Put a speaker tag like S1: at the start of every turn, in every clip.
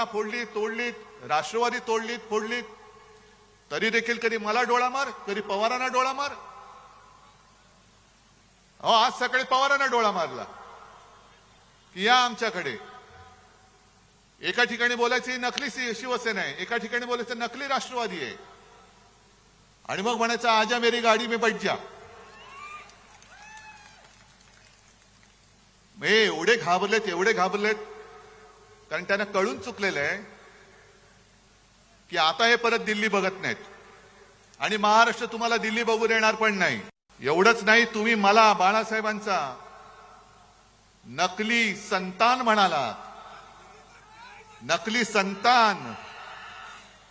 S1: शिवसेना फोडली तोडलीत राष्ट्रवादी तोडलीत फोडलीत. तरी देखील कधी मला डोळा मार कधी पवारांना डोळा मार. अहो आज सकाळी पवारांना डोळा मारला. की या आमच्याकडे. एका ठिकाणी बोलायची नकली शिवसेना आहे एका ठिकाणी बोलायचं नकली राष्ट्रवादी आहे. आणि मग म्हणायचं आजा मेरी गाडी मी बैठ जा. एवढे घाबरलेत एवढे घाबरलेत. कारण त्यांना कळून चुकलेलं आहे की आता हे परत दिल्ली बघत नाहीत. आणि महाराष्ट्र तुम्हाला दिल्ली बघू देणार पण नाही. एवढंच नाही तुम्ही मला बाळासाहेबांचा नकली संतान म्हणाला नकली संतान.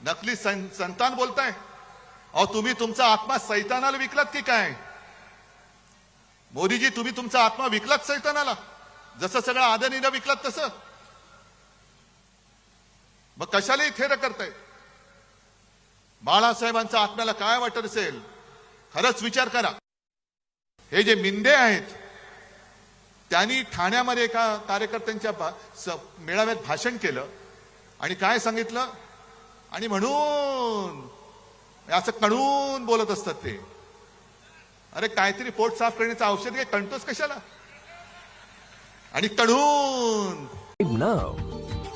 S1: नकली सं, संतान बोलताय? अहो तुम्ही तुमचा आत्मा सैतानाला विकलात की काय? मोदीजी तुम्ही तुमचा आत्मा विकलात सैतानाला? जसं सगळं आदरणीला विकलात तसं? मग कशाला थेर करताय? बाळासाहेबांचा आत्म्याला काय वाटत असेल? खरंच विचार करा. हे जे मिंदे आहेत त्यांनी ठाण्यामध्ये एका कार्यकर्त्यांच्या मेळाव्यात भाषण केलं आणि काय सांगितलं? आणि म्हणून असं कणून बोलत असतात ते. अरे काहीतरी पोट साफ करण्याचं औषध घे कणतोस कशाला? आणि
S2: कणून.